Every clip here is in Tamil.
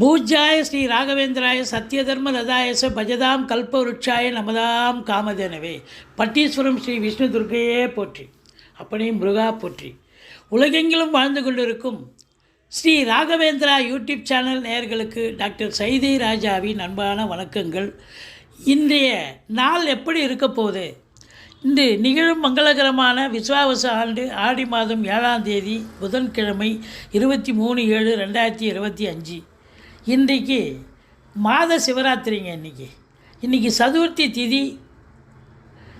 பூஜ்யாய ஸ்ரீ ராகவேந்திராய சத்யதர்ம ரதாயச பஜதாம் கல்பவருட்சாய நமதாம் காமதேனவே. பட்டீஸ்வரம் ஸ்ரீ விஷ்ணு துர்க்கையே போற்றி. அப்படியே முருகா போற்றி. உலகெங்கிலும் வாழ்ந்து கொண்டிருக்கும் ஸ்ரீ ராகவேந்திரா யூடியூப் சேனல் நேயர்களுக்கு டாக்டர் சைதை ராஜாவின் அன்பான வணக்கங்கள். இன்றைய நாள் எப்படி இருக்க போகுது? இன்று நிகழும் மங்களகரமான விஸ்வாவச ஆண்டு ஆடி மாதம் ஏழாம் தேதி புதன்கிழமை இருபத்தி மூணு ஏழு ரெண்டாயிரத்தி இருபத்தி அஞ்சு. இன்றைக்கு மாத சிவராத்திரிங்க இன்றைக்கி இன்றைக்கி சதுர்த்தி திதி.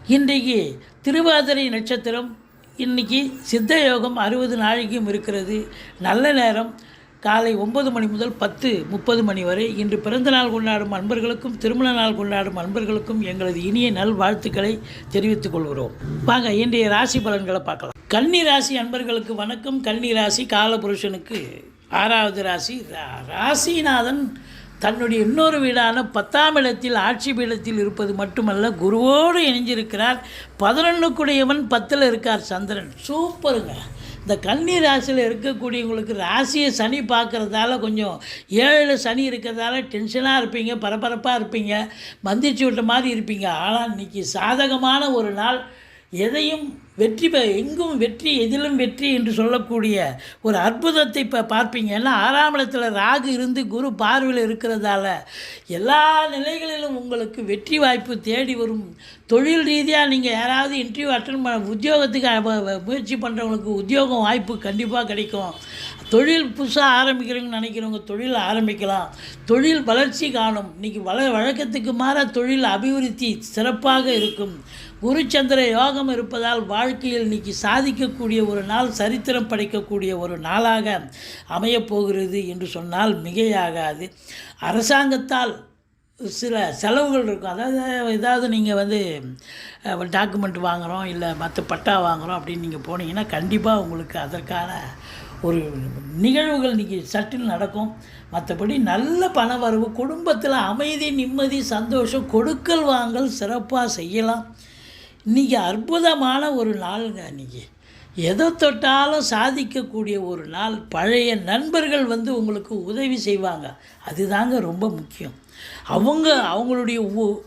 இன்றைக்கு திருவாதிரை நட்சத்திரம். இன்றைக்கி சித்த யோகம் அறுபது நாளைக்கும் இருக்கிறது. நல்ல நேரம். காலை ஒன்பது மணி முதல் பத்து முப்பது மணி வரை இன்று பிறந்த நாள் கொண்டாடும் அன்பர்களுக்கும் திருமண நாள் கொண்டாடும் அன்பர்களுக்கும் எங்களது இனிய நல் வாழ்த்துக்களை தெரிவித்துக் கொள்கிறோம். வாங்க இன்றைய ராசி பலன்களை பார்க்கலாம். கன்னி ராசி அன்பர்களுக்கு வணக்கம். கன்னி ராசி காலபுருஷனுக்கு ஆறாவது ராசி ரா- ராசிநாதன் தன்னுடைய இன்னொரு வீடான பத்தாம் இடத்தில் ஆட்சி பீடத்தில் இருப்பது மட்டுமல்ல குருவோடு இணைஞ்சிருக்கிறார். பதினொன்றுக்குடையவன் பத்தில் இருக்கார் சந்திரன். சூப்பருங்க. இந்த கன்னி ராசியில் இருக்கக்கூடியவங்களுக்கு ராசியை சனி பார்க்குறதால கொஞ்சம் ஏழு சனி இருக்கிறதால டென்ஷனாக இருப்பீங்க பரபரப்பாக இருப்பீங்க மந்திச்சு விட்ட மாதிரி இருப்பீங்க. ஆனால் இன்னைக்கு சாதகமான ஒரு நாள். எதையும் வெற்றி பெ எங்கும் வெற்றி எதிலும் வெற்றி என்று சொல்லக்கூடிய ஒரு அற்புதத்தை இப்போ பார்ப்பீங்க. ஏன்னா ஆறாம் இடத்துல ராகு இருந்து குரு பார்வையில் இருக்கிறதால எல்லா நிலைகளிலும் உங்களுக்கு வெற்றி வாய்ப்பு தேடி வரும். தொழில் ரீதியாக நீங்கள் யாராவது இன்டர்வியூ அட்டன் பண்ண உத்தியோகத்துக்கு முயற்சி பண்ணுறவங்களுக்கு உத்தியோகம் வாய்ப்பு கண்டிப்பாக கிடைக்கும். தொழில் புதுசாக ஆரம்பிக்கிறவங்க நினைக்கிறவங்க தொழில் ஆரம்பிக்கலாம். தொழில் வளர்ச்சி காணும். இன்றைக்கி வள வழக்கத்துக்கு மாற தொழில் அபிவிருத்தி சிறப்பாக இருக்கும். குருச்சந்திர யோகம் இருப்பதால் வா வாழ்க்கையில் இன்னைக்கு சாதிக்கக்கூடிய ஒரு நாள் சரித்திரம் படைக்கக்கூடிய ஒரு நாளாக அமையப் போகிறது என்று சொன்னால் மிகையாகாது. அரசாங்கத்தால் சில செலவுகள் இருக்கும். அதாவது ஏதாவது நீங்கள் வந்து டாக்குமெண்ட் வாங்குகிறோம் இல்லை மற்ற பட்டா வாங்குகிறோம் அப்படின்னு நீங்கள் போனீங்கன்னா கண்டிப்பாக உங்களுக்கு அதற்கான ஒரு நிகழ்வுகள் இன்றைக்கி சட்டில் நடக்கும். மற்றபடி நல்ல பண வரவு குடும்பத்தில் அமைதி நிம்மதி சந்தோஷம் கொடுக்கல் வாங்கல் சிறப்பாக செய்யலாம். இன்றைக்கி அற்புதமான ஒரு நாளுங்க இன்றைக்கி எதை தொட்டாலும் சாதிக்கக்கூடிய ஒரு நாள். பழைய நண்பர்கள் வந்து உங்களுக்கு உதவி செய்வாங்க. அதுதாங்க ரொம்ப முக்கியம். அவங்க அவங்களுடைய உ-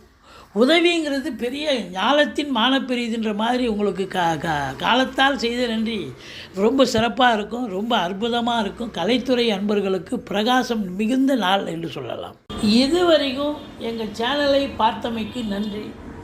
உதவிங்கிறது பெரிய ஞாலத்தின் மானப்பெரியதுன்ற மாதிரி உங்களுக்கு கா கா காலத்தால் செய்த நன்றி. ரொம்ப சிறப்பாக இருக்கும். ரொம்ப அற்புதமாக இருக்கும். கலைத்துறை அன்பர்களுக்கு பிரகாசம் மிகுந்த நாள் என்று சொல்லலாம். இதுவரைக்கும் எங்கள் சேனலை பார்த்தமைக்கு நன்றி.